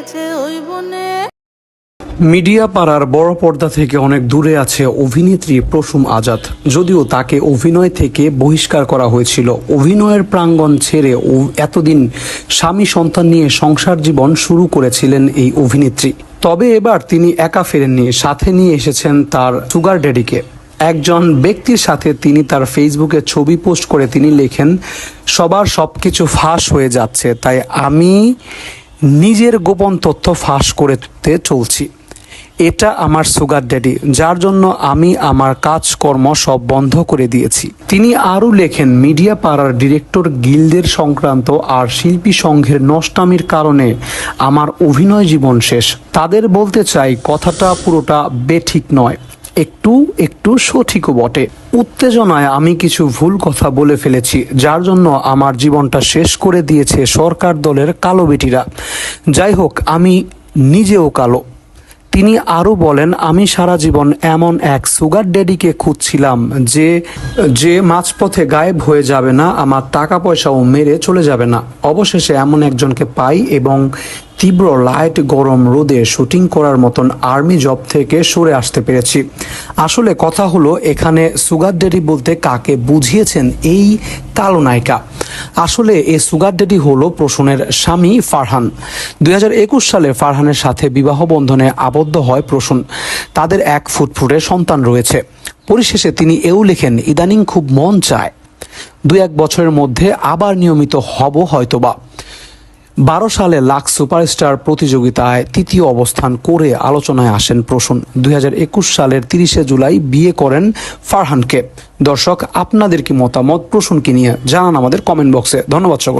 গেছে ওই বনে। মিডিয়া পাড়ার বড় পর্দা থেকে অনেক দূরে আছে অভিনেত্রী প্রসূম আজাদ। যদিও তাকে অভিনয় থেকে বহিষ্কার করা হয়েছিল। অভিনয়ের প্রাঙ্গণ ছেড়ে এতদিন স্বামী সন্তান নিয়ে সংসার জীবন শুরু করেছিলেন এই অভিনেত্রী। তবে এবার তিনি একা ফেরেননি, সাথে নিয়ে এসেছেন তার সুগার ড্যাডিকে। একজন ব্যক্তির সাথে তিনি তার ফেসবুকে ছবি পোস্ট করে তিনি লেখেন, সবার সবকিছু ফাঁস হয়ে যাচ্ছে, তাই আমি নিজের গোপন তথ্য ফাঁস করতে চলছি। এটা আমার সুগার ড্যাডি, যার জন্য আমি আমার কাজকর্ম সব বন্ধ করে দিয়েছি। তিনি আরও লেখেন, মিডিয়া পাড়ার ডিরেক্টর গিল্ডের সংক্রান্ত আর শিল্পী সংঘের নষ্টামির কারণে আমার অভিনয় জীবন শেষ। তাদের বলতে চাই, কথাটা পুরোটা বেঠিক নয়। একটু একটু সঠিকও বটে। উত্তেজনায় আমি কিছু ভুল কথা বলে ফেলেছি, যার জন্য আমার জীবনটা শেষ করে দিয়েছে সরকার দলের কালো বেটিরা। যাই হোক, আমি নিজেও কালো। তিনি আরও বলেন, আমি সারা জীবন এমন এক সুগার ড্যাডিকে খুঁজছিলাম যে যে মাঝপথে গায়েব হয়ে যাবে না, আমার টাকা পয়সাও মেরে চলে যাবে না। অবশেষে এমন একজনকে পাই এবং তীব্র লাইট গরম রোদে শুটিং করার মতন আর্মি জব থেকে সরে আসতে পেরেছি। আসলে কথা হলো, এখানে সুগার ড্যাডি বলতে কাকে বুঝিয়েছেন এই কালো নায়িকা। আসলে এ সুগার ড্যাডি হলো প্রসূনের স্বামী ফারহান। দুই হাজার একুশ সালে ফারহানের সাথে বিবাহ বন্ধনে আবদ্ধ হয় প্রসূন। তাদের এক ফুটফুটে সন্তান রয়েছে। পরিশেষে তিনি এও লেখেন, ইদানিং খুব মন চায়। দু এক বছরের মধ্যে আবার নিয়মিত হব হয়তোবা। বারো সালে লাখ সুপারস্টার প্রতিযোগিতায় তৃতীয় অবস্থান করে আলোচনায় আসেন প্রসূন। দুই হাজার একুশ সালের তিরিশে জুলাই বিয়ে করেন ফারহানকে। দর্শক, আপনাদের কি মতামত? প্রসূনকে নিয়ে জানান আমাদের কমেন্ট বক্সে। ধন্যবাদ সকল